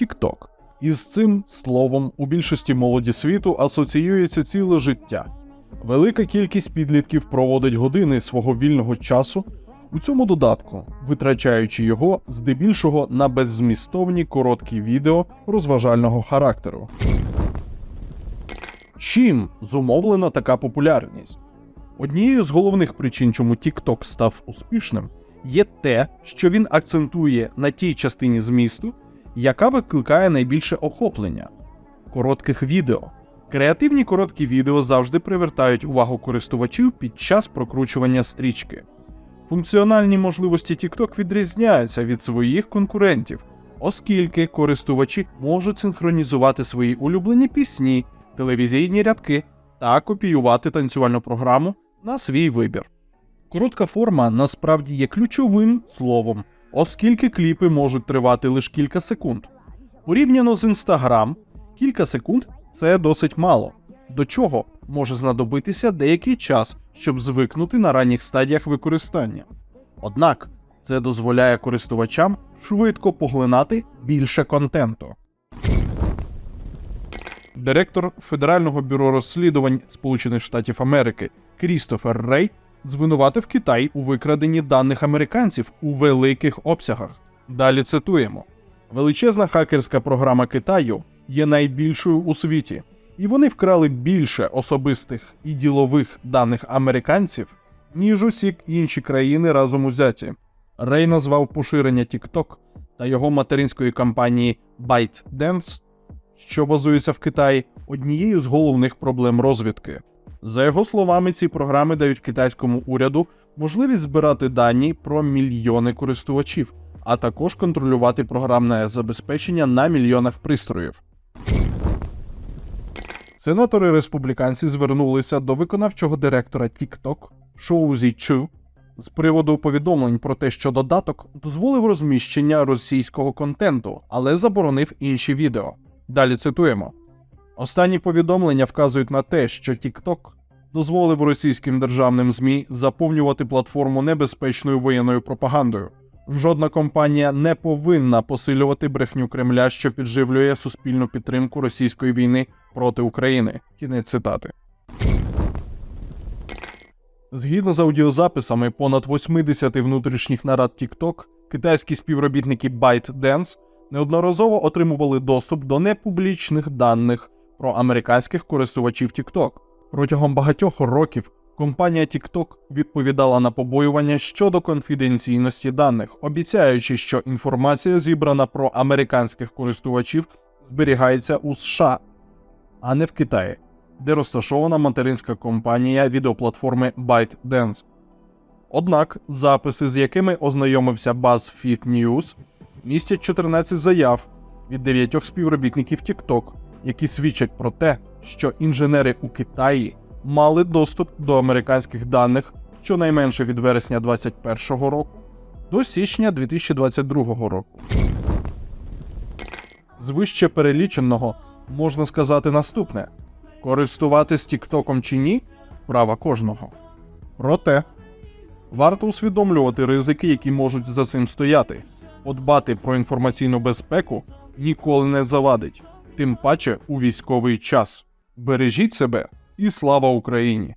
TikTok. Із цим словом у більшості молоді світу асоціюється ціле життя. Велика кількість підлітків проводить години свого вільного часу у цьому додатку, витрачаючи його здебільшого на беззмістовні короткі відео розважального характеру. Чим зумовлена така популярність? Однією з головних причин, чому TikTok став успішним, є те, що він акцентує на тій частині змісту, яка викликає найбільше охоплення коротких відео. Креативні короткі відео завжди привертають увагу користувачів під час прокручування стрічки. Функціональні можливості TikTok відрізняються від своїх конкурентів, оскільки користувачі можуть синхронізувати свої улюблені пісні, телевізійні рядки та копіювати танцювальну програму на свій вибір. Коротка форма насправді є ключовим словом, оскільки кліпи можуть тривати лише кілька секунд. Порівняно з Instagram, кілька секунд це досить мало, до чого може знадобитися деякий час, щоб звикнути на ранніх стадіях використання. Однак це дозволяє користувачам швидко поглинати більше контенту. Директор Федерального бюро розслідувань Сполучених Штатів Америки Крістофер Рей звинуватив Китай у викраденні даних американців у великих обсягах. Далі цитуємо: величезна хакерська програма Китаю є найбільшою у світі, і вони вкрали більше особистих і ділових даних американців, ніж усі інші країни разом узяті. Рей назвав поширення TikTok та його материнської компанії ByteDance, що базується в Китаї, однією з головних проблем розвідки. За його словами, ці програми дають китайському уряду можливість збирати дані про мільйони користувачів, а також контролювати програмне забезпечення на мільйонах пристроїв. Сенатори республіканці звернулися до виконавчого директора TikTok Шоузі Чу з приводу повідомлень про те, що додаток дозволив розміщення російського контенту, але заборонив інші відео. Далі цитуємо. Останні повідомлення вказують на те, що TikTok дозволив російським державним ЗМІ заповнювати платформу небезпечною воєнною пропагандою. Жодна компанія не повинна посилювати брехню Кремля, що підживлює суспільну підтримку російської війни проти України. Кінець цитати. Згідно з аудіозаписами понад 80 внутрішніх нарад TikTok, китайські співробітники ByteDance неодноразово отримували доступ до непублічних даних про американських користувачів TikTok. Протягом багатьох років компанія TikTok відповідала на побоювання щодо конфіденційності даних, обіцяючи, що інформація, зібрана про американських користувачів, зберігається у США, а не в Китаї, де розташована материнська компанія відеоплатформи ByteDance. Однак записи, з якими ознайомився BuzzFeed News, містять 14 заяв від дев'ятьох співробітників TikTok, які свідчать про те, що інженери у Китаї мали доступ до американських даних щонайменше від вересня 2021 року до січня 2022 року. З вище переліченого можна сказати наступне: користуватись Тіктоком чи ні права кожного. Проте варто усвідомлювати ризики, які можуть за цим стояти. Подбати про інформаційну безпеку ніколи не завадить, тим паче у військовий час. Бережіть себе і слава Україні!